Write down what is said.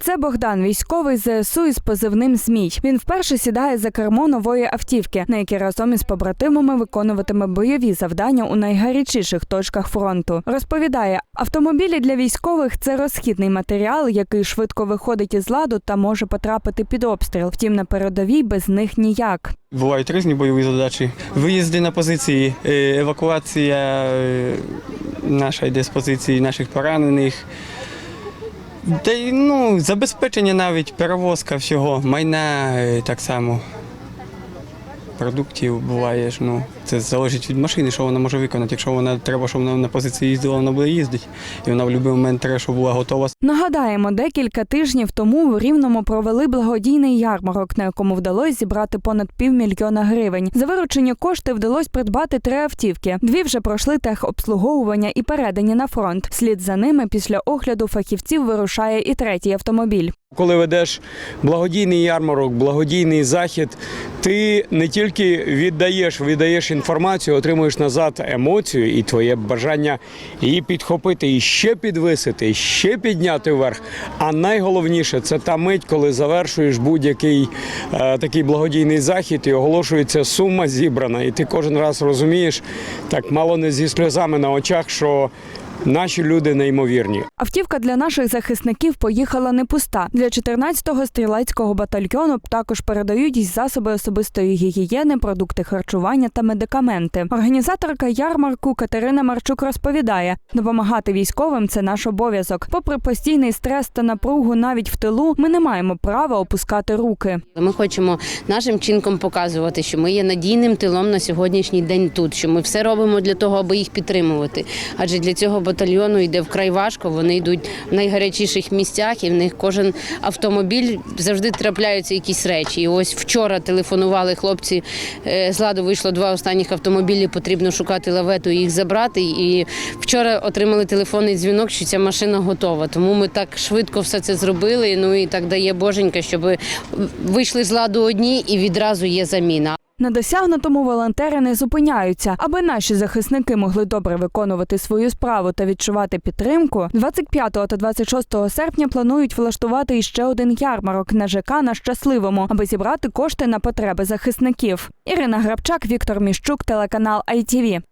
Це Богдан, військовий ЗСУ із позивним Змій. Він вперше сідає за кермо нової автівки, на якій разом із побратимами виконуватиме бойові завдання у найгарячіших точках фронту. Розповідає, автомобілі для військових це розхідний матеріал, який швидко виходить із ладу та може потрапити під обстріл. Втім, на передовій без них ніяк. Бувають різні бойові задачі. Виїзди на позиції, е, евакуація е, наша йде з позиції наших поранених. Та й ну, забезпечення навіть, перевозка всього, майна е, так само. Продуктів буває ж, ну, це залежить від машини, що вона може виконати. Якщо вона треба, щоб вона на позиції їздила, вона буде їздити. І вона в будь-який момент треба, щоб була готова Нагадаємо, декілька тижнів тому в Рівному провели благодійний ярмарок, на якому вдалося зібрати понад півмільйона гривень. За виручені кошти вдалося придбати три автівки. Дві вже пройшли техобслуговування і передані на фронт. Слід за ними після огляду фахівців вирушає і третій автомобіль. Коли ведеш благодійний ярмарок, благодійний захід, ти не тільки віддаєш, віддаєш інформацію, отримуєш назад емоцію і твоє бажання її підхопити і ще підвисити, і ще підняти вверх. А найголовніше це та мить, коли завершуєш будь-який е, такий благодійний захід і оголошується сума зібрана. І ти кожен раз розумієш, так мало не зі сльозами на очах, що наші люди неймовірні. Автівка для наших захисників поїхала не пуста. Для 14-го стрілецького батальйону також передають засоби особистої гігієни, продукти харчування та медикаменти. Організаторка ярмарку Катерина Марчук розповідає, допомагати військовим це наш обов'язок. Попри постійний стрес та напругу навіть в тилу, ми не маємо права опускати руки. Ми хочемо нашим чинком показувати, що ми є надійним тилом на сьогоднішній день тут, що ми все робимо для того, аби їх підтримувати. Адже для цього батальйону йде вкрай важко. Вони йдуть в найгарячіших місцях, і в них кожен автомобіль завжди трапляються якісь речі. І ось вчора телефонували хлопці е, з ладу вийшло два останніх автомобілі. Потрібно шукати лавету і їх забрати. І вчора отримали телефонний дзвінок, що ця машина готова. Тому ми так швидко все це зробили. Ну і так дає боженька, щоб вийшли з ладу одні і відразу є заміна. На досягнутому волонтери не зупиняються. Аби наші захисники могли добре виконувати свою справу та відчувати підтримку. 25 та 26 серпня планують влаштувати іще один ярмарок на ЖК на щасливому, аби зібрати кошти на потреби захисників. Ірина Грабчак, Віктор Міщук, телеканал ITV.